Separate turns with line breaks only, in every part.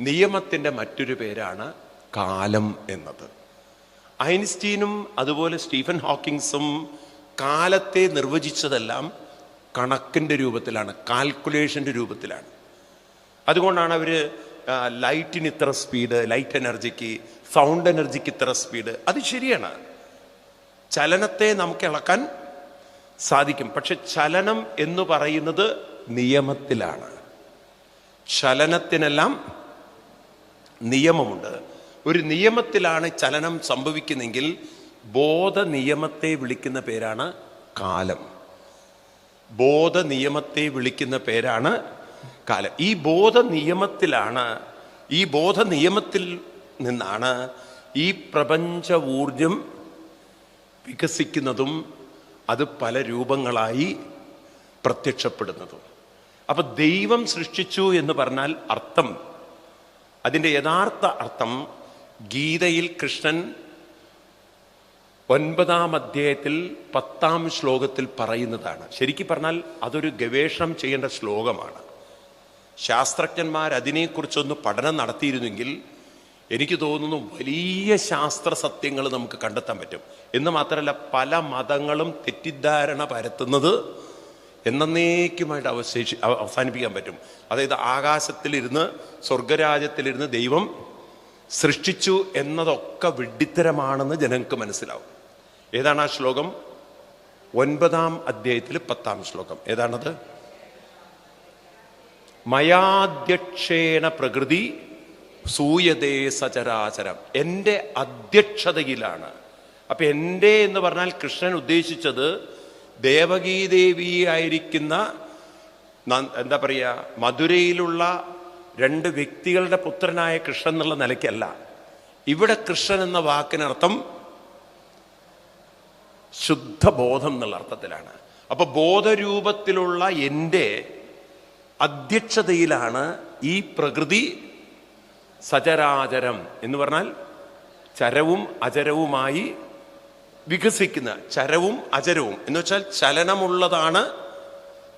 നിയമത്തിന്റെ മറ്റൊരു പേരാണ് കാലം എന്നത്. ഐൻസ്റ്റീനും അതുപോലെ സ്റ്റീഫൻ ഹോക്കിങ്സും കാലത്തെ നിർവചിച്ചതെല്ലാം കണക്കിന്റെ രൂപത്തിലാണ് കാൽക്കുലേഷന്റെ രൂപത്തിലാണ്. അതുകൊണ്ടാണ് അവർ ലൈറ്റിന് ഇത്ര സ്പീഡ് ലൈറ്റ് എനർജിക്ക് സൗണ്ട് എനർജിക്ക് ഇത്ര സ്പീഡ്. അത് ശരിയാണ്. ചലനത്തെ നമുക്ക് ഇളക്കാൻ സാധിക്കും. പക്ഷെ ചലനം എന്ന് പറയുന്നത് നിയമത്തിലാണ്. ചലനത്തിനെല്ലാം നിയമമുണ്ട്. ഒരു നിയമത്തിലാണ് ചലനം സംഭവിക്കുന്നെങ്കിൽ ബോധ നിയമത്തെ വിളിക്കുന്ന പേരാണ് കാലം. ബോധ നിയമത്തെ വിളിക്കുന്ന പേരാണ് കാലം. ഈ ബോധ നിയമത്തിലാണ് ഈ ബോധ നിയമത്തിൽ നിന്നാണ് ഈ പ്രപഞ്ച ഊർജം വികസിക്കുന്നതും അത് പല രൂപങ്ങളായി പ്രത്യക്ഷപ്പെടുന്നതും. അപ്പൊ ദൈവം സൃഷ്ടിച്ചു എന്ന് പറഞ്ഞാൽ അർത്ഥം അതിന്റെ യഥാർത്ഥ അർത്ഥം ഗീതയിൽ കൃഷ്ണൻ ഒൻപതാം അധ്യായത്തിൽ പത്താം ശ്ലോകത്തിൽ പറയുന്നതാണ്. ശരിക്കും പറഞ്ഞാൽ അതൊരു ഗവേഷണം ചെയ്യേണ്ട ശ്ലോകമാണ്. ശാസ്ത്രജ്ഞന്മാർ അതിനെക്കുറിച്ചൊന്ന് പഠനം നടത്തിയിരുന്നെങ്കിൽ എനിക്ക് തോന്നുന്നു വലിയ ശാസ്ത്ര സത്യങ്ങൾ നമുക്ക് കണ്ടെത്താൻ പറ്റും. എന്ന് മാത്രമല്ല പല മതങ്ങളും തെറ്റിദ്ധാരണ പരത്തുന്നത് എന്നേക്കുമായിട്ട് അവശേഷി അവസാനിപ്പിക്കാൻ പറ്റും. അതായത് ആകാശത്തിലിരുന്ന് സ്വർഗരാജ്യത്തിലിരുന്ന് ദൈവം സൃഷ്ടിച്ചു എന്നതൊക്കെ വിഡ്ഢിത്തരമാണെന്ന് ജനങ്ങൾക്ക് മനസ്സിലാവും. ഏതാണ് ആ ശ്ലോകം? ഒൻപതാം അധ്യായത്തിൽ പത്താം ശ്ലോകം. ഏതാണത്? മയാധ്യക്ഷേണ പ്രകൃതി സൂയതേ സചരാചരം. എന്റെ അധ്യക്ഷതയിലാണ്. അപ്പൊ എന്റെ എന്ന് പറഞ്ഞാൽ കൃഷ്ണൻ ഉദ്ദേശിച്ചത് ദേവകീദേവി ആയിരിക്കുന്ന ന- എന്താ പറയുക മധുരയിലുള്ള രണ്ട് വ്യക്തികളുടെ പുത്രനായ കൃഷ്ണൻ എന്നുള്ള നിലയ്ക്കല്ല. ഇവിടെ കൃഷ്ണൻ എന്ന വാക്കിനർത്ഥം ശുദ്ധബോധം എന്നുള്ള അർത്ഥത്തിലാണ്. അപ്പൊ ബോധരൂപത്തിലുള്ള എന്റെ അധ്യക്ഷതയിലാണ് ഈ പ്രകൃതി സചരാചരം എന്ന് പറഞ്ഞാൽ ചരവും അചരവുമായി വികസിക്കുന്ന ചരവും അചരവും. എന്ന് വെച്ചാൽ ചലനമുള്ളതാണ്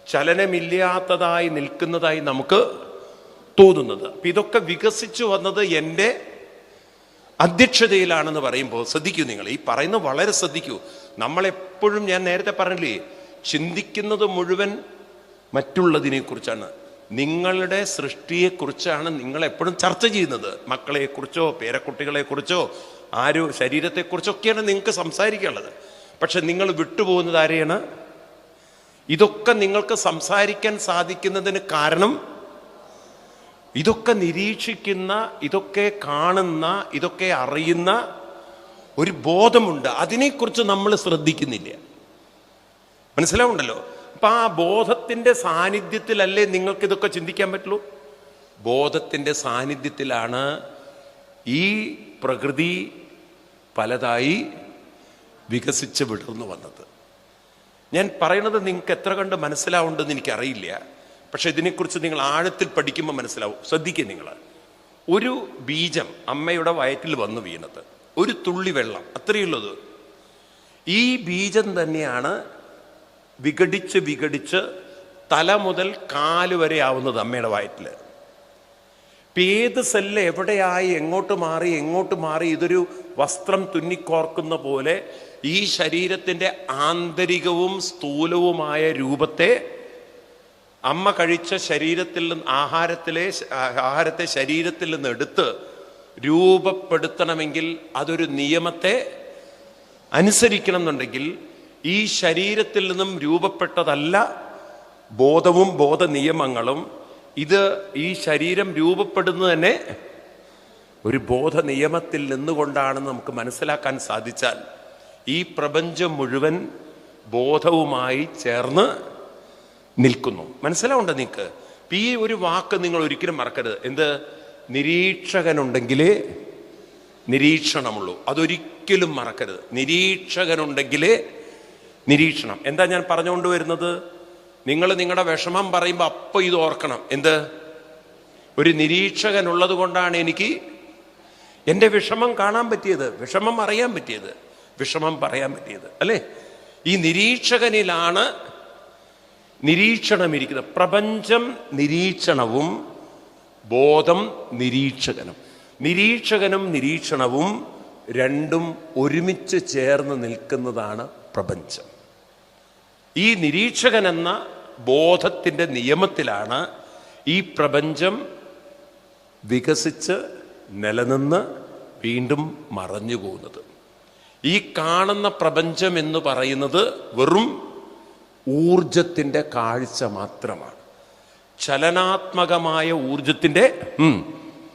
ചലനമില്ലാത്തതായി നിൽക്കുന്നതായി നമുക്ക് തോന്നുന്നത്. അപ്പൊ ഇതൊക്കെ വികസിച്ചു വന്നത് എന്റെ അധ്യക്ഷതയിലാണെന്ന് പറയുമ്പോൾ ശ്രദ്ധിക്കൂ നിങ്ങൾ. ഈ പറയുന്നത് വളരെ ശ്രദ്ധിക്കൂ. നമ്മളെപ്പോഴും ഞാൻ നേരത്തെ പറഞ്ഞില്ലേ ചിന്തിക്കുന്നത് മുഴുവൻ മറ്റുള്ളതിനെ കുറിച്ചാണ് നിങ്ങളുടെ സൃഷ്ടിയെക്കുറിച്ചാണ് നിങ്ങൾ എപ്പോഴും ചർച്ച ചെയ്യുന്നത്. മക്കളെക്കുറിച്ചോ പേരക്കുട്ടികളെക്കുറിച്ചോ ആരോ ശരീരത്തെക്കുറിച്ചൊക്കെയാണ് നിങ്ങൾക്ക് സംസാരിക്കാനുള്ളത്. പക്ഷെ നിങ്ങൾ വിട്ടുപോകുന്നത് ആരെയാണ്? ഇതൊക്കെ നിങ്ങൾക്ക് സംസാരിക്കാൻ സാധിക്കുന്നതിന് കാരണം ഇതൊക്കെ നിരീക്ഷിക്കുന്ന ഇതൊക്കെ കാണുന്ന ഇതൊക്കെ അറിയുന്ന ഒരു ബോധമുണ്ട്. അതിനെക്കുറിച്ച് നമ്മൾ ശ്രദ്ധിക്കുന്നില്ല. മനസ്സിലാവുണ്ടല്ലോ? അപ്പൊ ആ ബോധത്തിന്റെ സാന്നിധ്യത്തിലല്ലേ നിങ്ങൾക്ക് ഇതൊക്കെ ചിന്തിക്കാൻ പറ്റുള്ളൂ? ബോധത്തിന്റെ സാന്നിധ്യത്തിലാണ് ഈ പ്രകൃതി പലതായി വികസിച്ച് വിടർന്നു വന്നത്. ഞാൻ പറയുന്നത് നിങ്ങൾക്ക് എത്ര കണ്ട് മനസ്സിലാവുണ്ടെന്ന് എനിക്കറിയില്ല. പക്ഷെ ഇതിനെക്കുറിച്ച് നിങ്ങൾ ആഴത്തിൽ പഠിക്കുമ്പോൾ മനസ്സിലാവും. ശ്രദ്ധിക്കുക നിങ്ങൾ. ഒരു ബീജം അമ്മയുടെ വയറ്റിൽ വന്നു വീണത്. ഒരു തുള്ളി വെള്ളം. അത്രയുള്ളത് ഈ ബീജം തന്നെയാണ് വിഘടിച്ച് വിഘടിച്ച് തല മുതൽ കാൽ വരെ ആവുന്നത് അമ്മയുടെ വയറ്റിൽ ഏത് സെല്ല് എവിടെയായി എങ്ങോട്ട് മാറി എങ്ങോട്ട് മാറി ഇതൊരു വസ്ത്രം തുന്നിക്കോർക്കുന്ന പോലെ ഈ ശരീരത്തിന്റെ ആന്തരികവും സ്ഥൂലവുമായ രൂപത്തെ അമ്മ കഴിച്ച ശരീരത്തിൽ നിന്ന് ആഹാരത്തിലെ ആഹാരത്തെ ശരീരത്തിൽ നിന്ന് എടുത്ത് രൂപപ്പെടുത്തണമെങ്കിൽ അതൊരു നിയമത്തെ അനുസരിക്കണം എന്നുണ്ടെങ്കിൽ ഈ ശരീരത്തിൽ നിന്നും രൂപപ്പെട്ടതല്ല ബോധവും ബോധ നിയമങ്ങളും ഇത് ഈ ശരീരം രൂപപ്പെടുന്നത് തന്നെ ഒരു ബോധ നിയമത്തിൽ നിന്നുകൊണ്ടാണെന്ന് നമുക്ക് മനസ്സിലാക്കാൻ സാധിച്ചാൽ ഈ പ്രപഞ്ചം മുഴുവൻ ബോധവുമായി ചേർന്ന് നിൽക്കുന്നു. മനസ്സിലാവുണ്ടോ നിങ്ങൾക്ക് ഈ ഒരു വാക്ക് നിങ്ങൾ ഒരിക്കലും മറക്കരുത്. എന്ത്? നിരീക്ഷകനുണ്ടെങ്കിലേ നിരീക്ഷണമുള്ളൂ. അതൊരിക്കലും മറക്കരുത്. നിരീക്ഷകനുണ്ടെങ്കിലേ നിരീക്ഷണം. എന്താ ഞാൻ പറഞ്ഞുകൊണ്ട് വരുന്നത്? നിങ്ങൾ നിങ്ങളുടെ വിഷമം പറയുമ്പോൾ അപ്പൊ ഇത് ഓർക്കണം. എന്ത്? ഒരു നിരീക്ഷകൻ ഉള്ളത് കൊണ്ടാണ് എനിക്ക് എന്റെ വിഷമം കാണാൻ പറ്റിയത് വിഷമം അറിയാൻ പറ്റിയത് വിഷമം പറയാൻ പറ്റിയത് അല്ലേ? ഈ നിരീക്ഷകനിലാണ് നിരീക്ഷണം ഇരിക്കുന്നത് പ്രപഞ്ചം നിരീക്ഷണവും ബോധം നിരീക്ഷകനും. നിരീക്ഷകനും നിരീക്ഷണവും രണ്ടും ഒരുമിച്ച് ചേർന്ന് നിൽക്കുന്നതാണ് പ്രപഞ്ചം. ഈ നിരീക്ഷകൻ എന്ന ബോധത്തിന്റെ നിയമത്തിലാണ് ഈ പ്രപഞ്ചം വികസിച്ച് നിലനിന്ന് വീണ്ടും മറഞ്ഞു പോകുന്നത്. ഈ കാണുന്ന പ്രപഞ്ചം എന്ന് പറയുന്നത് വെറും ഊർജത്തിന്റെ കാഴ്ച മാത്രമാണ്. ചലനാത്മകമായ ഊർജത്തിന്റെ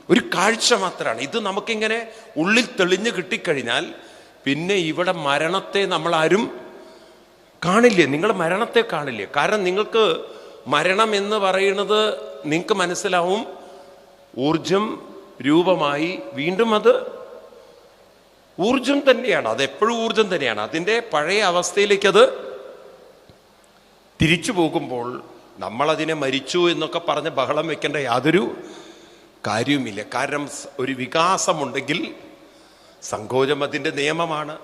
ഒരു കാഴ്ച മാത്രമാണ്. ഇത് നമുക്കിങ്ങനെ ഉള്ളിൽ തെളിഞ്ഞു കിട്ടിക്കഴിഞ്ഞാൽ പിന്നെ ഇവിടെ മരണത്തെ നമ്മൾ ആരും കാണില്ലേ? നിങ്ങൾ മരണത്തെ കാണില്ലേ? കാരണം നിങ്ങൾക്ക് മരണം എന്ന് പറയുന്നത് നിങ്ങൾക്ക് മനസ്സിലാവും. ഊർജം രൂപമായി വീണ്ടും അത് ഊർജം തന്നെയാണ്. അത് എപ്പോഴും ഊർജം തന്നെയാണ്. അതിന്റെ പഴയ അവസ്ഥയിലേക്ക് അത് തിരിച്ചു പോകുമ്പോൾ നമ്മളതിനെ മരിച്ചു എന്നൊക്കെ പറഞ്ഞ് ബഹളം വെക്കേണ്ട യാതൊരു കാര്യവുമില്ല. കാരണം ഒരു വികാസമുണ്ടെങ്കിൽ സങ്കോചം അതിന്റെ നിയമമാണ്.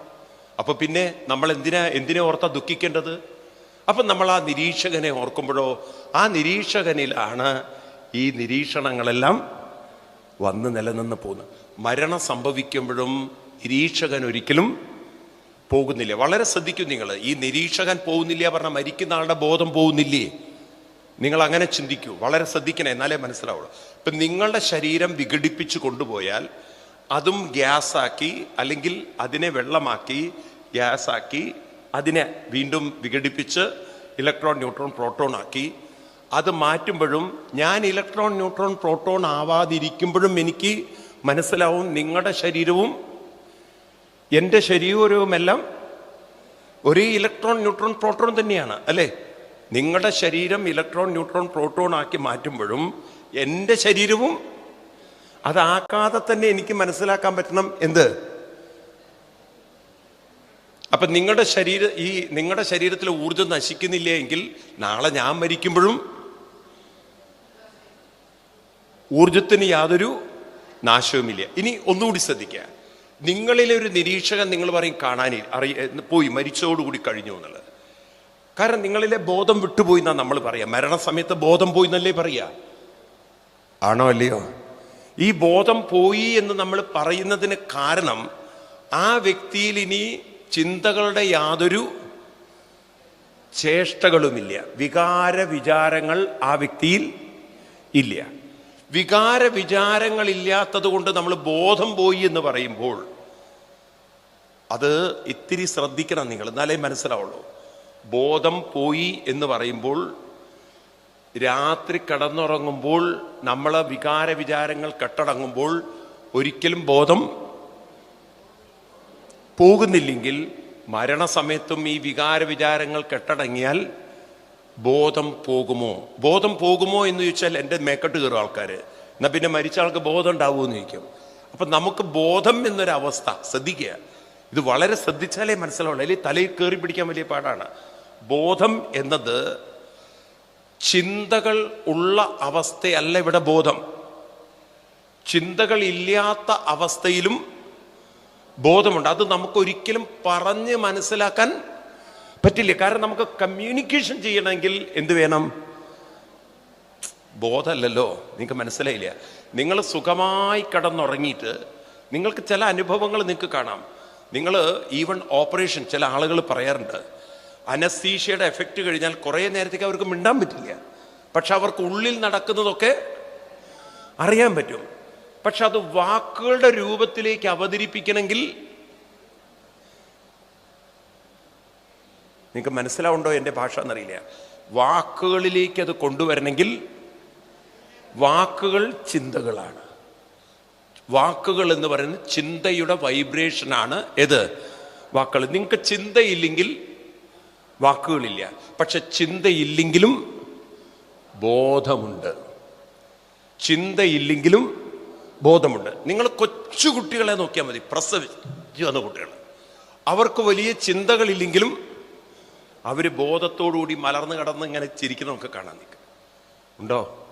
അപ്പൊ പിന്നെ നമ്മൾ എന്തിനാ എന്തിനെ ഓർത്താ ദുഃഖിക്കേണ്ടത്? അപ്പം നമ്മൾ ആ നിരീക്ഷകനെ ഓർക്കുമ്പോഴോ ആ നിരീക്ഷകനിലാണ് ഈ നിരീക്ഷണങ്ങളെല്ലാം വന്ന് നിലനിന്ന് പോകുന്നത്. മരണം സംഭവിക്കുമ്പോഴും നിരീക്ഷകൻ ഒരിക്കലും പോകുന്നില്ല. വളരെ ശ്രദ്ധിക്കും നിങ്ങൾ ഈ നിരീക്ഷകൻ പോകുന്നില്ല പറഞ്ഞാൽ മരിക്കുന്ന ആളുടെ ബോധം പോകുന്നില്ലേ? നിങ്ങൾ അങ്ങനെ ചിന്തിക്കൂ. വളരെ ശ്രദ്ധിക്കണേ എന്നാലേ മനസ്സിലാവുള്ളൂ. ഇപ്പം നിങ്ങളുടെ ശരീരം വിഘടിപ്പിച്ച് കൊണ്ടുപോയാൽ അതും ഗ്യാസാക്കി അല്ലെങ്കിൽ അതിനെ വെള്ളമാക്കി ഗ്യാസാക്കി അതിനെ വീണ്ടും വിഘടിപ്പിച്ച് ഇലക്ട്രോൺ ന്യൂട്രോൺ പ്രോട്ടോൺ ആക്കി. അത് മാറ്റുമ്പോഴും ഞാൻ ഇലക്ട്രോൺ ന്യൂട്രോൺ പ്രോട്ടോൺ ആവാതിരിക്കുമ്പോഴും എനിക്ക് മനസ്സിലാവും നിങ്ങളുടെ ശരീരവും എന്റെ ശരീരവുമെല്ലാം ഒരേ ഇലക്ട്രോൺ ന്യൂട്രോൺ പ്രോട്ടോൺ തന്നെയാണ് അല്ലേ? നിങ്ങളുടെ ശരീരം ഇലക്ട്രോൺ ന്യൂട്രോൺ പ്രോട്ടോൺ ആക്കി മാറ്റുമ്പോഴും എന്റെ ശരീരവും അതാക്കാതെ തന്നെ എനിക്ക് മനസ്സിലാക്കാൻ പറ്റണം എന്ത്? അപ്പൊ നിങ്ങളുടെ ശരീര ഈ നിങ്ങളുടെ ശരീരത്തിലെ ഊർജം നശിക്കുന്നില്ല എങ്കിൽ നാളെ ഞാൻ മരിക്കുമ്പോഴും ഊർജത്തിന് യാതൊരു നാശവുമില്ല. ഇനി ഒന്നുകൂടി ശ്രദ്ധിക്കുക നിങ്ങളിലെ ഒരു നിരീക്ഷകൻ നിങ്ങൾ പറയും കാണാനില്ല അറിയ പോയി മരിച്ചതോടുകൂടി കഴിഞ്ഞു എന്നുള്ളത്. കാരണം നിങ്ങളിലെ ബോധം വിട്ടുപോയി എന്നാ നമ്മൾ പറയാം. മരണസമയത്ത് ബോധം പോയി എന്നല്ലേ പറയാ. ആണോ അല്ലയോ? ഈ ബോധം പോയി എന്ന് നമ്മൾ പറയുന്നതിന് കാരണം ആ വ്യക്തിയിൽ ഇനി ചിന്തകളുടെ യാതൊരു ചേഷ്ടകളുമില്ല. വികാര വിചാരങ്ങൾ ആ വ്യക്തിയിൽ ഇല്ല. വികാര വിചാരങ്ങൾ ഇല്ലാത്തത് കൊണ്ട് നമ്മൾ ബോധം പോയി എന്ന് പറയുമ്പോൾ അത് ഇത്തിരി ശ്രദ്ധിക്കണം നിങ്ങൾ. എന്നാലേ മനസ്സിലാവുള്ളൂ. ബോധം പോയി എന്ന് പറയുമ്പോൾ രാത്രി കടന്നുറങ്ങുമ്പോൾ നമ്മളെ വികാര വിചാരങ്ങൾ കെട്ടടങ്ങുമ്പോൾ ഒരിക്കലും ബോധം പോകുന്നില്ലെങ്കിൽ മരണസമയത്തും ഈ വികാര വിചാരങ്ങൾ കെട്ടടങ്ങിയാൽ ബോധം പോകുമോ? ബോധം പോകുമോ എന്ന് ചോദിച്ചാൽ എന്റെ മേക്കട്ട് കയറും ആൾക്കാർ എന്നാൽ പിന്നെ മരിച്ച ആൾക്ക് ബോധം ഉണ്ടാവുമോ എന്ന് ചോദിക്കും. അപ്പം നമുക്ക് ബോധം എന്നൊരവസ്ഥ ശ്രദ്ധിക്കുക. ഇത് വളരെ ശ്രദ്ധിച്ചാലേ മനസ്സിലാവുള്ളൂ. അല്ലെങ്കിൽ തലയിൽ കയറി പിടിക്കാൻ വലിയ പാടാണ്. ബോധം എന്നത് ചിന്തകൾ ഉള്ള അവസ്ഥയല്ല ഇവിടെ ബോധം. ചിന്തകൾ ഇല്ലാത്ത അവസ്ഥയിലും ബോധമുണ്ട്. അത് നമുക്ക് ഒരിക്കലും പറഞ്ഞ് മനസ്സിലാക്കാൻ പറ്റില്ല. കാരണം നമുക്ക് കമ്മ്യൂണിക്കേഷൻ ചെയ്യണമെങ്കിൽ എന്ത് വേണം? ബോധമല്ലല്ലോ. നിങ്ങൾക്ക് മനസ്സിലായില്ല. നിങ്ങൾ സുഖമായി കടന്നുറങ്ങിയിട്ട് നിങ്ങൾക്ക് ചില അനുഭവങ്ങൾ നിങ്ങൾക്ക് കാണാം. നിങ്ങൾ ഈവൺ ഓപ്പറേഷൻ ചില ആളുകൾ പറയാറുണ്ട്. അനസ്തീഷയുടെ എഫക്റ്റ് കഴിഞ്ഞാൽ കുറേ നേരത്തേക്ക് അവർക്ക് മിണ്ടാൻ പറ്റില്ല. പക്ഷെ അവർക്ക് ഉള്ളിൽ നടക്കുന്നതൊക്കെ അറിയാൻ പറ്റും. പക്ഷെ അത് വാക്കുകളുടെ രൂപത്തിലേക്ക് അവതരിപ്പിക്കണമെങ്കിൽ നിങ്ങൾക്ക് മനസ്സിലാവുണ്ടോ എന്റെ ഭാഷ എന്നറിയില്ല. വാക്കുകളിലേക്ക് അത് കൊണ്ടുവരണമെങ്കിൽ വാക്കുകൾ ചിന്തകളാണ്. വാക്കുകൾ എന്ന് പറയുന്നത് ചിന്തയുടെ വൈബ്രേഷനാണ് ഏത്? വാക്കുകൾ. നിങ്ങൾക്ക് ചിന്തയില്ലെങ്കിൽ വാക്കുകളില്ല. പക്ഷെ ചിന്തയില്ലെങ്കിലും ബോധമുണ്ട്. ചിന്തയില്ലെങ്കിലും ബോധമുണ്ട്. നിങ്ങൾ കൊച്ചുകുട്ടികളെ നോക്കിയാൽ മതി. പ്രസവിച്ചു വന്ന കുട്ടികൾ അവർക്ക് വലിയ ചിന്തകളില്ലെങ്കിലും അവർ ബോധത്തോടുകൂടി മലർന്നു കടന്ന് ഇങ്ങനെ ചിരിക്കുന്ന നമുക്ക് കാണാൻ നിൽക്കും. ഉണ്ടോ?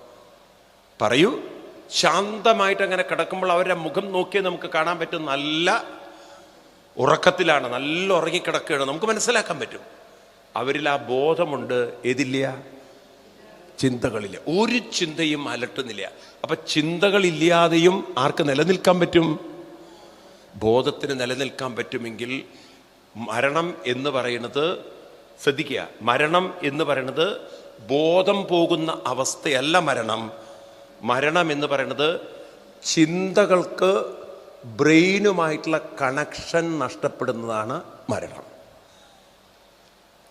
പറയൂ. ശാന്തമായിട്ട് അങ്ങനെ കിടക്കുമ്പോൾ അവരുടെ മുഖം നോക്കിയാൽ നമുക്ക് കാണാൻ പറ്റും നല്ല ഉറക്കത്തിലാണ്. നല്ല ഉറങ്ങിക്കിടക്കുകയാണ്. നമുക്ക് മനസ്സിലാക്കാൻ പറ്റും. അവരിൽ ആ ബോധമുണ്ട് ഏതില്ല? ചിന്തകളില്ല ഒരു ചിന്തയും അലട്ടുന്നില്ല. അപ്പൊ ചിന്തകളില്ലാതെയും ആർക്ക് നിലനിൽക്കാൻ പറ്റും? ബോധത്തിന് നിലനിൽക്കാൻ പറ്റുമെങ്കിൽ മരണം എന്ന് പറയുന്നത് ശ്രദ്ധിക്കുക. മരണം എന്ന് പറയുന്നത് ബോധം പോകുന്ന അവസ്ഥയല്ല മരണം. മരണം എന്ന് പറയുന്നത് ചിന്തകൾക്ക് ബ്രെയിനുമായിട്ടുള്ള കണക്ഷൻ നഷ്ടപ്പെടുന്നതാണ് മരണം.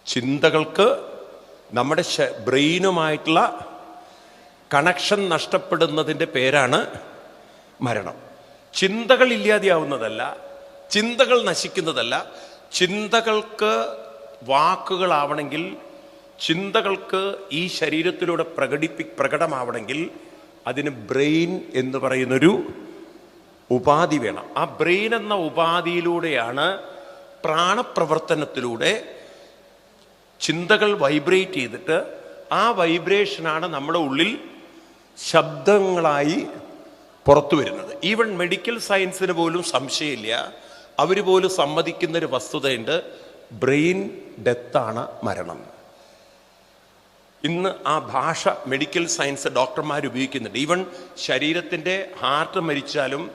ചിന്തകൾക്ക് നമ്മുടെ ബ്രെയിനുമായിട്ടുള്ള കണക്ഷൻ നഷ്ടപ്പെടുന്നതിന്റെ പേരാണ് മരണം. ചിന്തകൾ ഇല്ലാതെയാവുന്നതല്ല ചിന്തകൾ നശിക്കുന്നതല്ല. ചിന്തകൾക്ക് വാക്കുകളാവണമെങ്കിൽ ചിന്തകൾക്ക് ഈ ശരീരത്തിലൂടെ പ്രകടിപ്പി പ്രകടമാവണമെങ്കിൽ അതിന് ബ്രെയിൻ എന്ന് പറയുന്നൊരു ഉപാധി വേണം. ആ ബ്രെയിൻ എന്ന ഉപാധിയിലൂടെയാണ് പ്രാണപ്രവർത്തനത്തിലൂടെ ചിന്തകൾ വൈബ്രേറ്റ് ചെയ്തിട്ട് ആ വൈബ്രേഷനാണ് നമ്മുടെ ഉള്ളിൽ ശബ്ദങ്ങളായി പുറത്തു വരുന്നത്. ഈവൻ മെഡിക്കൽ സയൻസിന് പോലും സംശയമില്ല. അവർ പോലും സമ്മതിക്കുന്ന ഒരു വസ്തുതയുണ്ട് ബ്രെയിൻ ഡെത്താണ് മരണം. ഇന്ന് ആ ഭാഷ മെഡിക്കൽ സയൻസ് ഡോക്ടർമാർ ഉപയോഗിക്കുന്നുണ്ട്. ഈവൻ ശരീരത്തിന്റെ ഹാർട്ട് മരിച്ചാലും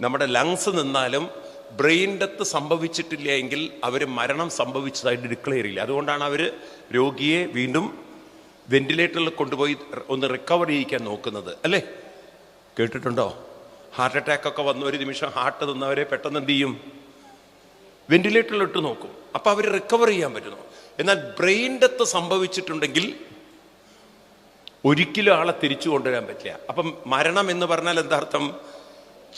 നമ്മുടെ ലങ്സ് നിന്നാലും ബ്രെയിൻ ഡെത്ത് സംഭവിച്ചിട്ടില്ല എങ്കിൽ അവർ മരണം സംഭവിച്ചതായിട്ട് ഡിക്ലെയർ ഇല്ല അതുകൊണ്ടാണ് അവർ രോഗിയെ വീണ്ടും വെന്റിലേറ്ററിൽ കൊണ്ടുപോയി ഒന്ന് റിക്കവർ ചെയ്യിക്കാൻ നോക്കുന്നത്. അല്ലേ? കേട്ടിട്ടുണ്ടോ? ഹാർട്ട് അറ്റാക്ക് ഒക്കെ വന്ന ഒരു നിമിഷം ഹാർട്ട് നിന്നവരെ പെട്ടെന്ന് എന്ത് ചെയ്യും? വെന്റിലേറ്ററിൽ ഇട്ട് നോക്കും. അപ്പൊ അവർ റിക്കവർ ചെയ്യാൻ പറ്റുന്നു. എന്നാൽ ബ്രെയിൻ ഡെത്ത് സംഭവിച്ചിട്ടുണ്ടെങ്കിൽ ഒരിക്കലും ആളെ തിരിച്ചു കൊണ്ടുവരാൻ പറ്റില്ല. അപ്പം മരണം എന്ന് പറഞ്ഞാൽ എന്താ അർത്ഥം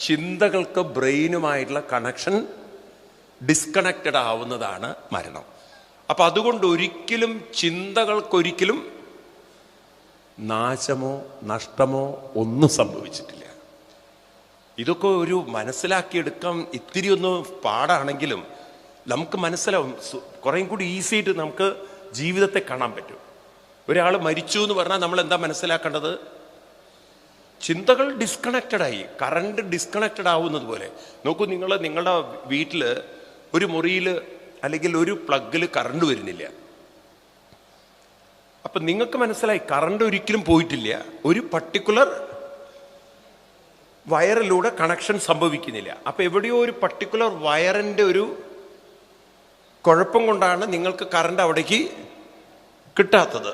ചിന്തകൾക്ക് ബ്രെയിനുമായിട്ടുള്ള കണക്ഷൻ ഡിസ്കണക്റ്റഡ് ആവുന്നതാണ് മരണം. അപ്പൊ അതുകൊണ്ട് ഒരിക്കലും ചിന്തകൾക്കൊരിക്കലും നാശമോ നഷ്ടമോ ഒന്നും സംഭവിച്ചിട്ടില്ല. ഇതൊക്കെ ഒരു മനസ്സിലാക്കിയെടുക്കാൻ ഇത്തിരി ഒന്ന് പാടാണെങ്കിലും നമുക്ക് മനസ്സിലാവും. കുറേം കൂടി ഈസി ആയിട്ട് നമുക്ക് ജീവിതത്തെ കാണാൻ പറ്റും. ഒരാൾ മരിച്ചു എന്ന് പറഞ്ഞാൽ നമ്മൾ എന്താ മനസ്സിലാക്കേണ്ടത്? ചിന്തകൾ ഡിസ്കണക്റ്റഡ് ആയി. കറണ്ട് ഡിസ്കണക്റ്റഡ് ആവുന്നത് പോലെ. നോക്കൂ നിങ്ങൾ നിങ്ങളുടെ വീട്ടിൽ ഒരു മുറിയിൽ അല്ലെങ്കിൽ ഒരു പ്ലഗിൽ കറണ്ട് വരുന്നില്ല. അപ്പം നിങ്ങൾക്ക് മനസ്സിലായി കറണ്ട് ഒരിക്കലും പോയിട്ടില്ല. ഒരു പർട്ടിക്കുലർ വയറിലൂടെ കണക്ഷൻ സംഭവിക്കുന്നില്ല. അപ്പം എവിടെയോ ഒരു പർട്ടിക്കുലർ വയറിന്റെ ഒരു കുഴപ്പം കൊണ്ടാണ് നിങ്ങൾക്ക് കറണ്ട് അവിടേക്ക് കിട്ടാത്തത്.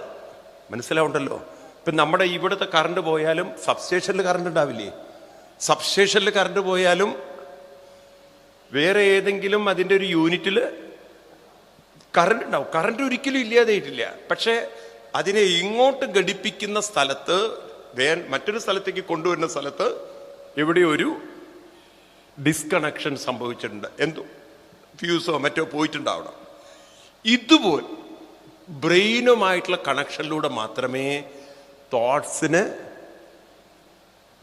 മനസ്സിലാവുണ്ടല്ലോ? ഇപ്പൊ നമ്മുടെ ഇവിടുത്തെ കറണ്ട് പോയാലും സബ്സ്റ്റേഷനിൽ കറണ്ട് ഉണ്ടാവില്ലേ? സബ്സ്റ്റേഷനിൽ കറണ്ട് പോയാലും വേറെ ഏതെങ്കിലും അതിന്റെ ഒരു യൂണിറ്റിൽ കറണ്ട് ഉണ്ടാവും. കറണ്ട് ഒരിക്കലും ഇല്ലാതായിട്ടില്ല. പക്ഷേ അതിനെ ഇങ്ങോട്ട് ഘടിപ്പിക്കുന്ന സ്ഥലത്ത് വേ മറ്റൊരു സ്ഥലത്തേക്ക് കൊണ്ടുവരുന്ന സ്ഥലത്ത് ഇവിടെ ഒരു ഡിസ്കണക്ഷൻ സംഭവിച്ചിട്ടുണ്ട്. എന്തോ? ഫ്യൂസോ മറ്റോ പോയിട്ടുണ്ടാവണം. ഇതുപോലെ ബ്രെയിനുമായിട്ടുള്ള കണക്ഷനിലൂടെ മാത്രമേ തോട്ട്സിന്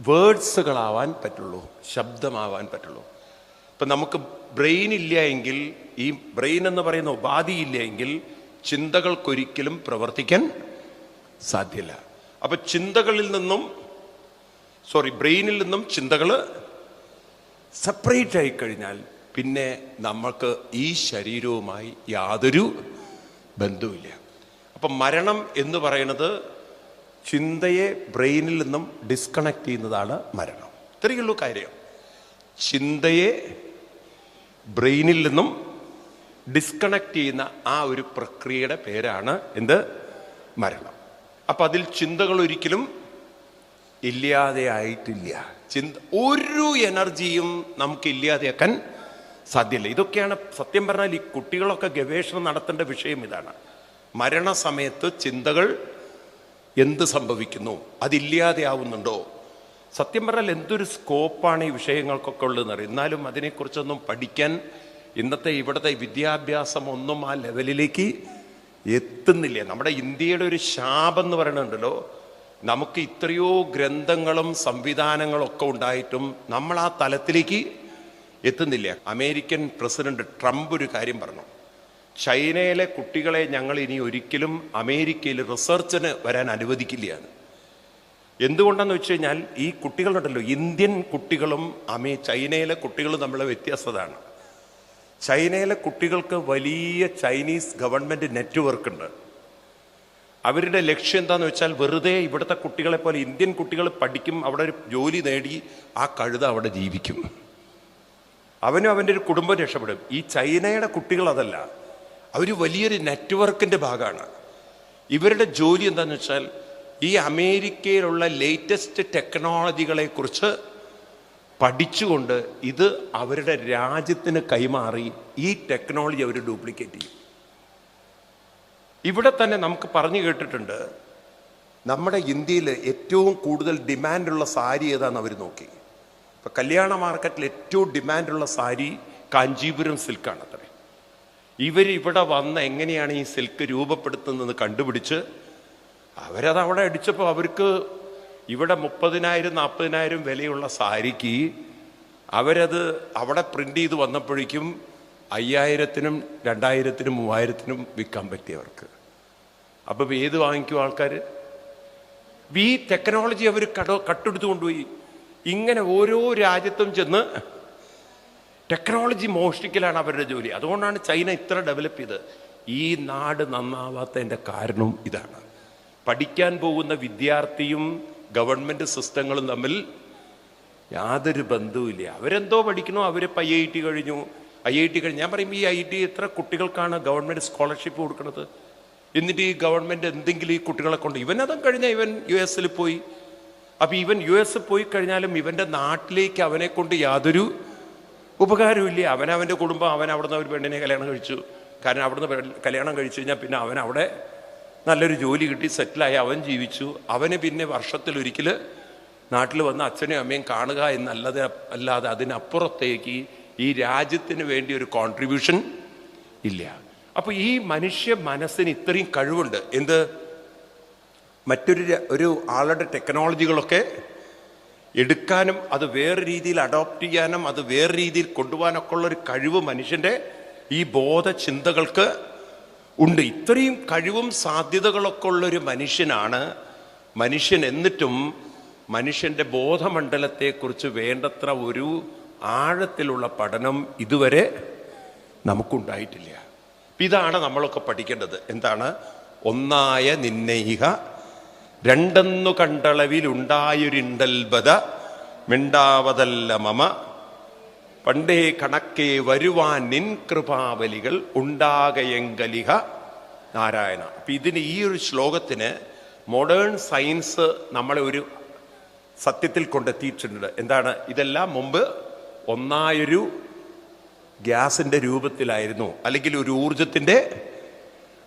വേർഡ്സുകളാവാൻ പറ്റുള്ളൂ ശബ്ദമാവാൻ പറ്റുള്ളൂ. ഇപ്പം നമുക്ക് ബ്രെയിൻ ഇല്ല എങ്കിൽ ഈ ബ്രെയിൻ എന്ന് പറയുന്ന ഉപാധി ഇല്ല എങ്കിൽ ചിന്തകൾക്കൊരിക്കലും പ്രവർത്തിക്കാൻ സാധ്യല്ല. അപ്പൊ ചിന്തകളിൽ നിന്നും സോറി ബ്രെയിനിൽ നിന്നും ചിന്തകൾ സെപ്പറേറ്റ് ആയി കഴിഞ്ഞാൽ പിന്നെ നമ്മൾക്ക് ഈ ശരീരവുമായി യാതൊരു ബന്ധവുമില്ല. അപ്പം മരണം എന്ന് പറയുന്നത് ചിന്തയെ ബ്രെയിനിൽ നിന്നും ഡിസ്കണക്ട് ചെയ്യുന്നതാണ് മരണം. ഇത്രയുള്ളൂ കാര്യം. ചിന്തയെ ബ്രെയിനിൽ നിന്നും ഡിസ്കണക്ട് ചെയ്യുന്ന ആ ഒരു പ്രക്രിയയുടെ പേരാണ് എന്ത്? മരണം. അപ്പൊ അതിൽ ചിന്തകൾ ഒരിക്കലും ഇല്ലാതെ ആയിട്ടില്ല. ചിന്ത ഒരു എനർജിയും നമുക്ക് ഇല്ലാതെയാക്കാൻ സാധ്യല്ല. ഇതൊക്കെയാണ് സത്യം പറഞ്ഞാൽ ഈ കുട്ടികളൊക്കെ ഗവേഷണം നടത്തേണ്ട വിഷയം ഇതാണ്. മരണസമയത്ത് ചിന്തകൾ എന്ത് സംഭവിക്കുന്നു? അതില്ലാതെ ആവുന്നുണ്ടോ സത്യം പറഞ്ഞാൽ എന്തൊരു സ്കോപ്പാണ് ഈ വിഷയങ്ങൾക്കൊക്കെ ഉള്ളതെന്ന് എന്നാലും അതിനെക്കുറിച്ചൊന്നും പഠിക്കാൻ ഇന്നത്തെ ഇവിടുത്തെ വിദ്യാഭ്യാസം ഒന്നും ആ ലെവലിലേക്ക് എത്തുന്നില്ല. നമ്മുടെ ഇന്ത്യയുടെ ഒരു ശാപം എന്ന് പറയുന്നുണ്ടല്ലോ നമുക്ക് ഇത്രയോ ഗ്രന്ഥങ്ങളും സംവിധാനങ്ങളും ഒക്കെ ഉണ്ടായിട്ടും നമ്മൾ ആ തലത്തിലേക്ക് എത്തുന്നില്ല. അമേരിക്കൻ പ്രസിഡന്റ് ട്രംപ് ഒരു കാര്യം പറഞ്ഞു. ചൈനയിലെ കുട്ടികളെ ഞങ്ങൾ ഇനി ഒരിക്കലും അമേരിക്കയിൽ റിസർച്ചിന് വരാൻ അനുവദിക്കില്ലയാണ്. എന്തുകൊണ്ടെന്ന് വെച്ച് കഴിഞ്ഞാൽ ഈ കുട്ടികളുണ്ടല്ലോ ഇന്ത്യൻ കുട്ടികളും അമേ ചൈനയിലെ കുട്ടികളും തമ്മിലുള്ള വ്യത്യാസതാണ്. ചൈനയിലെ കുട്ടികൾക്ക് വലിയ ചൈനീസ് ഗവൺമെന്റ് നെറ്റ്വർക്ക് ഉണ്ട്. അവരുടെ ലക്ഷ്യം എന്താന്ന് വെച്ചാൽ വെറുതെ ഇവിടുത്തെ കുട്ടികളെ പോലെ ഇന്ത്യൻ കുട്ടികൾ പഠിക്കും അവിടെ ഒരു ജോലി നേടി ആ കഴുത അവിടെ ജീവിക്കും. അവനും അവന്റെ ഒരു കുടുംബം രക്ഷപ്പെടും. ഈ ചൈനയുടെ കുട്ടികൾ അതല്ല. അവർ വലിയൊരു നെറ്റ്വർക്കിന്റെ ഭാഗമാണ്. ഇവരുടെ ജോലി എന്താണെന്ന് വെച്ചാൽ ഈ അമേരിക്കയിലുള്ള ലേറ്റസ്റ്റ് ടെക്നോളജികളെക്കുറിച്ച് പഠിച്ചുകൊണ്ട് ഇത് അവരുടെ രാജ്യത്തിന് കൈമാറി ഈ ടെക്നോളജി അവർ ഡ്യൂപ്ലിക്കേറ്റ് ചെയ്യും. ഇവിടെ തന്നെ നമുക്ക് പറഞ്ഞു കേട്ടിട്ടുണ്ട് നമ്മുടെ ഇന്ത്യയിൽ ഏറ്റവും കൂടുതൽ ഡിമാൻഡുള്ള സാരി ഏതാന്ന് അവർ നോക്കി. ഇപ്പം കല്യാണ മാർക്കറ്റിൽ ഏറ്റവും ഡിമാൻഡുള്ള സാരി കാഞ്ചീപുരം സിൽക്കാണ് അത്രേ. ഇവർ ഇവിടെ വന്ന് എങ്ങനെയാണ് ഈ സിൽക്ക് രൂപപ്പെടുത്തുന്നത് കണ്ടുപിടിച്ച് അവരത് അവിടെ അടിച്ചപ്പോൾ അവർക്ക് ഇവിടെ മുപ്പതിനായിരം നാൽപ്പതിനായിരം വിലയുള്ള സാരിക്ക് അവരത് അവിടെ പ്രിന്റ് ചെയ്ത് വന്നപ്പോഴേക്കും അയ്യായിരത്തിനും രണ്ടായിരത്തിനും മൂവായിരത്തിനും വിൽക്കാൻ പറ്റിയവർക്ക് അപ്പം ഏത് വാങ്ങിക്കും ആൾക്കാർ ഈ ടെക്നോളജി അവർ കട കട്ടെടുത്തു കൊണ്ടുപോയി ഇങ്ങനെ ഓരോ രാജ്യത്തും ചെന്ന് ടെക്നോളജി മോഷ്ടിക്കലാണ് അവരുടെ ജോലി. അതുകൊണ്ടാണ് ചൈന ഇത്ര ഡെവലപ്പ് ചെയ്തത്. ഈ നാട് നന്നാവാത്തതിന്റെ കാരണം ഇതാണ്. പഠിക്കാൻ പോകുന്ന വിദ്യാർത്ഥിയും ഗവൺമെന്റ് സിസ്റ്റങ്ങളും തമ്മിൽ യാതൊരു ബന്ധവുമില്ല അവരെന്തോ പഠിക്കണോ അവർ ഐ ഐ ടി കഴിഞ്ഞു. ഐ ഐ ടി കഴിഞ്ഞു. ഞാൻ പറയും ഈ ഐ ടി എത്ര കുട്ടികൾക്കാണ് ഗവൺമെന്റ് സ്കോളർഷിപ്പ് കൊടുക്കുന്നത്? എന്നിട്ട് ഈ ഗവൺമെന്റ് എന്തെങ്കിലും ഈ കുട്ടികളെ കൊണ്ട് ഇവൻ അതും കഴിഞ്ഞ ഇവൻ യു എസിൽ പോയി. അപ്പോൾ ഇവൻ യു എസ് പോയി കഴിഞ്ഞാലും ഇവന്റെ നാട്ടിലേക്ക് അവനെ കൊണ്ട് യാതൊരു ഉപകാരമില്ല. അവനവന്റെ കുടുംബം അവൻ അവിടുന്ന് ഒരു പെണ്ണിനെ കല്യാണം കഴിച്ചു. കാരണം അവിടുന്ന് കല്യാണം കഴിച്ചു കഴിഞ്ഞാൽ പിന്നെ അവൻ അവിടെ നല്ലൊരു ജോലി കിട്ടി സെറ്റിലായി അവൻ ജീവിച്ചു. അവന് പിന്നെ വർഷത്തിലൊരിക്കൽ നാട്ടിൽ വന്ന് അച്ഛനെയും അമ്മയും കാണുക എന്നല്ലാതെ അല്ലാതെ അതിനപ്പുറത്തേക്ക് ഈ രാജ്യത്തിന് വേണ്ടി ഒരു കോൺട്രിബ്യൂഷൻ ഇല്ല. അപ്പോൾ ഈ മനുഷ്യ മനസ്സിന് ഇത്രയും കഴിവുണ്ട്. എന്ത്? മറ്റൊരു ഒരു ആളുടെ ടെക്നോളജികളൊക്കെ എടുക്കാനും അത് വേറെ രീതിയിൽ അഡോപ്റ്റ് ചെയ്യാനും അത് വേറെ രീതിയിൽ കൊണ്ടുപോകാനൊക്കെ ഉള്ള ഒരു കഴിവ് മനുഷ്യന്റെ ഈ ബോധ ചിന്തകൾക്ക് ഉണ്ട്. ഇത്രയും കഴിവും സാധ്യതകളൊക്കെ ഉള്ളൊരു മനുഷ്യനാണ്. മനുഷ്യൻ എന്നിട്ടും മനുഷ്യന്റെ ബോധമണ്ഡലത്തെക്കുറിച്ച് വേണ്ടത്ര ഒരു ആഴത്തിലുള്ള പഠനം ഇതുവരെ നമുക്കുണ്ടായിട്ടില്ല. ഇതാണ് നമ്മളൊക്കെ പഠിക്കേണ്ടത്. എന്താണ്? ഒന്നായ നിന്നയിക രണ്ടെന്നു കണ്ടളവിലുണ്ടായൊരിണ്ടൽബത മിണ്ടാവതല്ല മമ. പണ്ടേ കണക്കേ വരുവാൻ നിൻ കൃപാവലികൾ ഉണ്ടാകയെങ്കലിഹ നാരായണ. അപ്പൊ ഇതിന് ഈ ഒരു ശ്ലോകത്തിന് മോഡേൺ സയൻസ് നമ്മളെ ഒരു സത്യത്തിൽ കൊണ്ടെത്തിയിട്ടുണ്ട്. എന്താണ്? ഇതെല്ലാം മുമ്പ് ഒന്നായൊരു ഗ്യാസിന്റെ രൂപത്തിലായിരുന്നു. അല്ലെങ്കിൽ ഒരു ഊർജത്തിന്റെ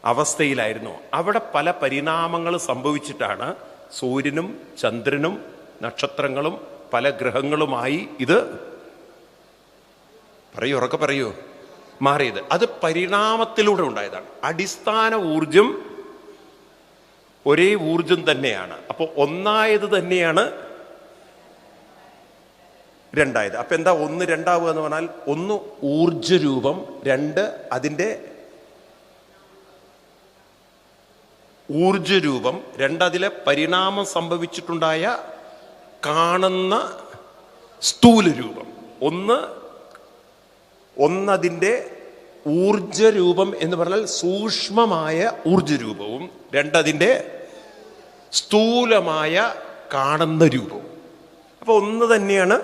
അവസ്ഥയിലായിരുന്നു. അവിടെ പല പരിണാമങ്ങൾ സംഭവിച്ചിട്ടാണ് സൂര്യനും ചന്ദ്രനും നക്ഷത്രങ്ങളും പല ഗ്രഹങ്ങളുമായി ഇത് പറയൂ ഉറക്കെ പറയൂ. മാറിയത്. അത് പരിണാമത്തിലൂടെ ഉണ്ടായതാണ്. അടിസ്ഥാന ഊർജം ഒരേ ഊർജം തന്നെയാണ്. അപ്പോൾ ഒന്നായത് തന്നെയാണ് രണ്ടായത്. അപ്പൊ എന്താ ഒന്ന് രണ്ടാവുക എന്ന് പറഞ്ഞാൽ ഒന്ന് ഊർജരൂപം രണ്ട് അതിന്റെ ഊർജരൂപം രണ്ടതിലെ പരിണാമം സംഭവിച്ചിട്ടുണ്ടായ കാണുന്ന സ്ഥൂല രൂപം ഒന്ന് ഒന്നതിന്റെ ഊർജരൂപം എന്ന് പറഞ്ഞാൽ സൂക്ഷ്മമായ ഊർജരൂപവും രണ്ടതിന്റെ സ്ഥൂലമായ കാണുന്ന രൂപവും. അപ്പോൾ ഒന്ന് തന്നെയാണ്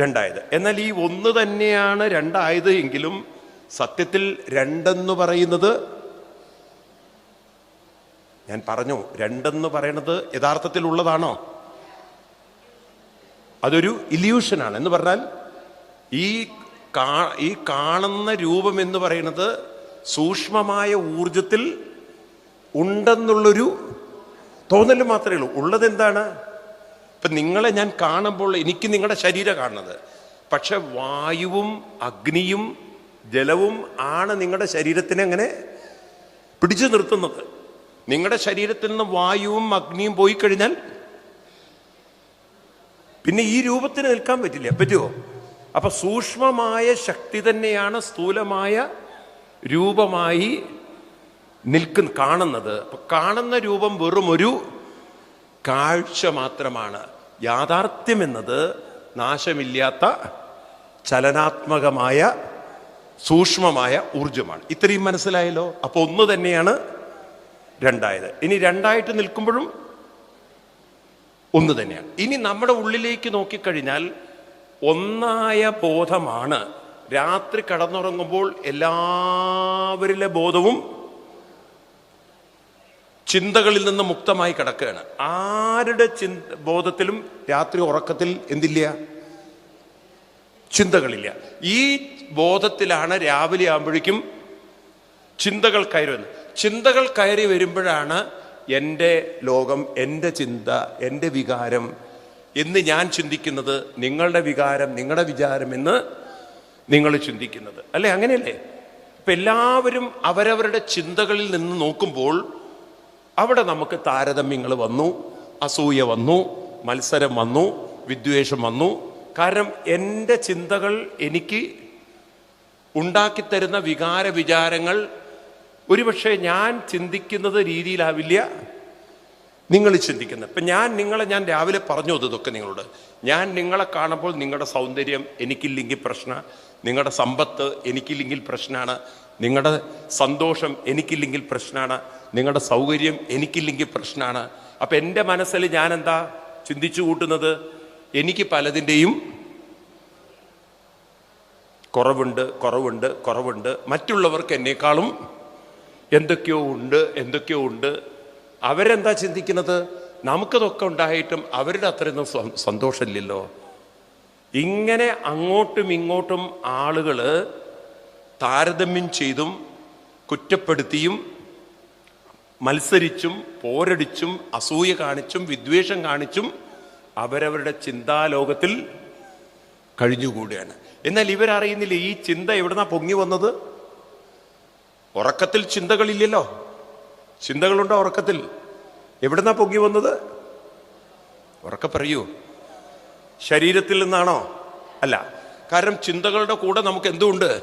രണ്ടായത്. എന്നാൽ ഈ ഒന്ന് തന്നെയാണ് രണ്ടായത് എങ്കിലും സത്യത്തിൽ രണ്ടെന്ന് പറയുന്നത് ഞാൻ പറഞ്ഞു രണ്ടെന്ന് പറയണത് യഥാർത്ഥത്തിൽ ഉള്ളതാണോ അതൊരു ഇല്യൂഷനാണ്. എന്ന് പറഞ്ഞാൽ ഈ കാ- ഈ കാണുന്ന രൂപം എന്ന് പറയുന്നത് സൂക്ഷ്മമായ ഊർജത്തിൽ ഉണ്ടെന്നുള്ളൊരു തോന്നൽ മാത്രമേ ഉള്ളൂ. ഉള്ളത് എന്താണ് ഇപ്പൊ നിങ്ങളെ ഞാൻ കാണുമ്പോൾ എനിക്ക് നിങ്ങളുടെ ശരീരം കാണുന്നത്. പക്ഷെ വായുവും അഗ്നിയും ജലവും ആണ് നിങ്ങളുടെ ശരീരത്തിനെ അങ്ങനെ പിടിച്ചു നിർത്തുന്നത്. നിങ്ങളുടെ ശരീരത്തിൽ നിന്ന് വായുവും അഗ്നിയും പോയി കഴിഞ്ഞാൽ പിന്നെ ഈ രൂപത്തിന് നിൽക്കാൻ പറ്റില്ല. പറ്റുമോ അപ്പൊ സൂക്ഷ്മമായ ശക്തി തന്നെയാണ് സ്ഥൂലമായ രൂപമായി നിൽക്കുന്ന കാണുന്നത്. അപ്പൊ കാണുന്ന രൂപം വെറും ഒരു കാഴ്ച മാത്രമാണ്. യാഥാർത്ഥ്യം എന്നത് നാശമില്ലാത്ത ചലനാത്മകമായ സൂക്ഷ്മമായ ഊർജമാണ് ഇത്രയും മനസ്സിലായല്ലോ? അപ്പൊ ഒന്ന് തന്നെയാണ് രണ്ടായത്. ഇനി രണ്ടായിട്ട് നിൽക്കുമ്പോഴും ഒന്ന് തന്നെയാണ്. ഇനി നമ്മുടെ ഉള്ളിലേക്ക് നോക്കിക്കഴിഞ്ഞാൽ ഒന്നായ ബോധമാണ്. രാത്രി കടന്നുറങ്ങുമ്പോൾ എല്ലാവരിലെ ബോധവും ചിന്തകളിൽ നിന്ന് മുക്തമായി കിടക്കുകയാണ്. ആരുടെ ചിന്ത ബോധത്തിലും രാത്രി ഉറക്കത്തിൽ എന്തില്ല? ചിന്തകളില്ല. ഈ ബോധത്തിലാണ് രാവിലെ ആകുമ്പോഴേക്കും ചിന്തകൾ കയറി വരുന്നത് ചിന്തകൾ കയറി വരുമ്പോഴാണ് എന്റെ ലോകം എന്റെ ചിന്ത എന്റെ വികാരം എന്ന് ഞാൻ ചിന്തിക്കുന്നത് നിങ്ങളുടെ വികാരം നിങ്ങളുടെ വിചാരം എന്ന് നിങ്ങൾ ചിന്തിക്കുന്നത്. അല്ലേ? അങ്ങനെയല്ലേ? ഇപ്പം എല്ലാവരും അവരവരുടെ ചിന്തകളിൽ നിന്ന് നോക്കുമ്പോൾ അവിടെ നമുക്ക് താരതമ്യങ്ങൾ വന്നു അസൂയ വന്നു മത്സരം വന്നു വിദ്വേഷം വന്നു. കാരണം എന്റെ ചിന്തകൾ എനിക്ക് ഉണ്ടാക്കിത്തരുന്ന വികാര വിചാരങ്ങൾ ഒരുപക്ഷെ ഞാൻ ചിന്തിക്കുന്നത് രീതിയിലാവില്ല. നിങ്ങൾ ചിന്തിക്കുന്നത്. ഇപ്പം ഞാൻ നിങ്ങളെ ഞാൻ രാവിലെ പറഞ്ഞു ഇതൊക്കെ നിങ്ങളോട്. ഞാൻ നിങ്ങളെ കാണുമ്പോൾ നിങ്ങളുടെ സൗന്ദര്യം എനിക്കില്ലെങ്കിൽ പ്രശ്ന നിങ്ങളുടെ സമ്പത്ത് എനിക്കില്ലെങ്കിൽ പ്രശ്നമാണ് നിങ്ങളുടെ സന്തോഷം എനിക്കില്ലെങ്കിൽ പ്രശ്നമാണ് നിങ്ങളുടെ സൗകര്യം എനിക്കില്ലെങ്കിൽ പ്രശ്നമാണ് അപ്പം എന്റെ മനസ്സിൽ ഞാൻ എന്താ ചിന്തിച്ചു കൂട്ടുന്നത്? എനിക്ക് പലതിന്റെയും കുറവുണ്ട് കുറവുണ്ട് കുറവുണ്ട്. മറ്റുള്ളവർക്ക് എന്നേക്കാളും എന്തൊക്കെയോ ഉണ്ട് എന്തൊക്കെയോ ഉണ്ട്. അവരെന്താ ചിന്തിക്കുന്നത്? നമുക്കതൊക്കെ ഉണ്ടായിട്ടും അവരുടെ അത്രയൊന്നും സന്തോഷമില്ലല്ലോ. ഇങ്ങനെ അങ്ങോട്ടും ഇങ്ങോട്ടും ആളുകൾ താരതമ്യം ചെയ്തും കുറ്റപ്പെടുത്തിയും മത്സരിച്ചും പോരടിച്ചും അസൂയ കാണിച്ചും വിദ്വേഷം കാണിച്ചും അവരവരുടെ ചിന്താലോകത്തിൽ കഴിഞ്ഞുകൂടുകയാണ്. എന്നാൽ ഇവരറിയുന്നില്ല ഈ ചിന്ത എവിടുന്നാ പൊങ്ങി വന്നത്? ഉറക്കത്തിൽ ചിന്തകളില്ലല്ലോ. ചിന്തകളുണ്ടോ ഉറക്കത്തിൽ? എവിടുന്നാ പൊങ്ങി വന്നത്? ഉറക്ക പറയൂ. ശരീരത്തിൽ നിന്നാണോ? അല്ല കാരണം ചിന്തകളുടെ കൂടെ നമുക്ക് എന്തുണ്ട്?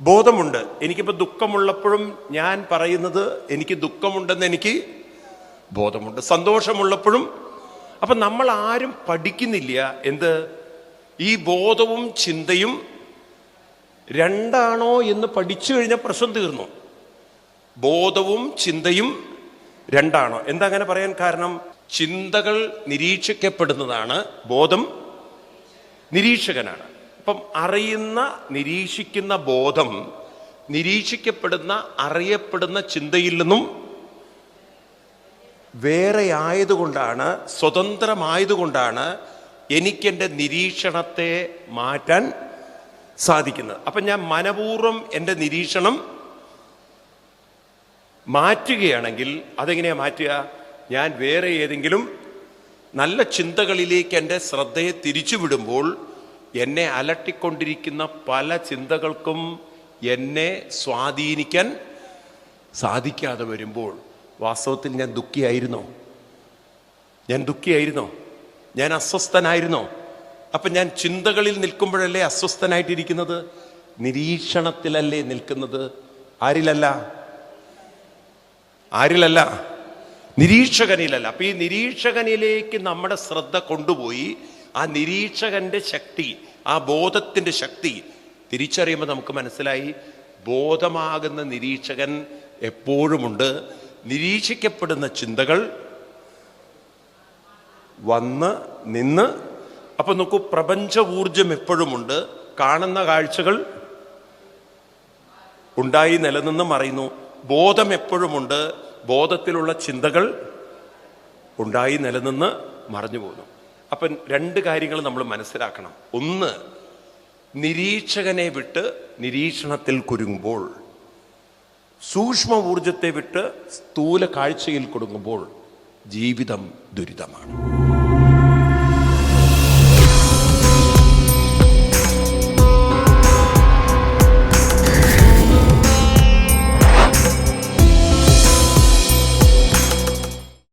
ബോധമുണ്ട്. എനിക്കിപ്പോൾ ദുഃഖമുള്ളപ്പോഴും ഞാൻ പറയുന്നത് എനിക്ക് ദുഃഖമുണ്ടെന്ന് എനിക്ക് ബോധമുണ്ട്. സന്തോഷമുള്ളപ്പോഴും. അപ്പം നമ്മൾ ആരും പഠിക്കുന്നില്ല. എന്ത്? ഈ ബോധവും ചിന്തയും രണ്ടാണോ എന്ന് പഠിച്ചു കഴിഞ്ഞാൽ പ്രശ്നം തീർന്നു. ബോധവും ചിന്തയും രണ്ടാണോ? എന്താ അങ്ങനെ പറയാൻ കാരണം? ചിന്തകൾ നിരീക്ഷിക്കപ്പെടുന്നതാണ് ബോധം നിരീക്ഷകനാണ്. അപ്പം അറിയുന്ന നിരീക്ഷിക്കുന്ന ബോധം നിരീക്ഷിക്കപ്പെടുന്ന അറിയപ്പെടുന്ന ചിന്തയിൽ നിന്നും വേറെ ആയതുകൊണ്ടാണ് സ്വതന്ത്രമായതുകൊണ്ടാണ് എനിക്കെന്റെ നിരീക്ഷണത്തെ മാറ്റാൻ സാധിക്കുന്നത്. അപ്പം ഞാൻ മനപൂർവം എന്റെ നിരീക്ഷണം മാറ്റുകയാണെങ്കിൽ അതെങ്ങനെയാണ് മാറ്റുക? ഞാൻ വേറെ ഏതെങ്കിലും നല്ല ചിന്തകളിലേക്ക് എന്റെ ശ്രദ്ധയെ തിരിച്ചുവിടുമ്പോൾ എന്നെ അലട്ടിക്കൊണ്ടിരിക്കുന്ന പല ചിന്തകൾക്കും എന്നെ സ്വാധീനിക്കാൻ സാധിക്കാതെ വരുമ്പോൾ വാസ്തവത്തിൽ ഞാൻ ദുഃഖിയായിരുന്നോ? ഞാൻ ദുഃഖിയായിരുന്നോ? ഞാൻ അസ്വസ്ഥനായിരുന്നോ? അപ്പം ഞാൻ ചിന്തകളിൽ നിൽക്കുമ്പോഴല്ലേ അസ്വസ്ഥനായിട്ടിരിക്കുന്നത്? നിരീക്ഷണത്തിലല്ലേ നിൽക്കുന്നത്? ആരിലല്ല? ആരിലല്ല? നിരീക്ഷകനിലല്ല. അപ്പൊ ഈ നിരീക്ഷകനിലേക്ക് നമ്മുടെ ശ്രദ്ധ കൊണ്ടുപോയി ആ നിരീക്ഷകന്റെ ശക്തി ആ ബോധത്തിന്റെ ശക്തി തിരിച്ചറിയുമ്പോൾ നമുക്ക് മനസ്സിലായി ബോധമാകുന്ന നിരീക്ഷകൻ എപ്പോഴുമുണ്ട്. നിരീക്ഷിക്കപ്പെടുന്ന ചിന്തകൾ വന്ന് നിന്ന് അപ്പൊ നോക്കൂ പ്രപഞ്ച ഊർജം എപ്പോഴുമുണ്ട്. കാണുന്ന കാഴ്ചകൾ ഉണ്ടായി നിലനിന്ന് മറയുന്നു. ബോധം എപ്പോഴുമുണ്ട്. ബോധത്തിലുള്ള ചിന്തകൾ ഉണ്ടായി നിലനിന്ന് മറഞ്ഞു പോകുന്നു. അപ്പം രണ്ട് കാര്യങ്ങൾ നമ്മൾ മനസ്സിലാക്കണം. ഒന്ന് നിരീക്ഷകനെ വിട്ട് നിരീക്ഷണത്തിൽ കുരുങ്ങുമ്പോൾ സൂക്ഷ്മ ഊർജത്തെ വിട്ട് സ്ഥൂല കാഴ്ചയിൽ കൊടുങ്ങുമ്പോൾ ജീവിതം ദുരിതമാണ്.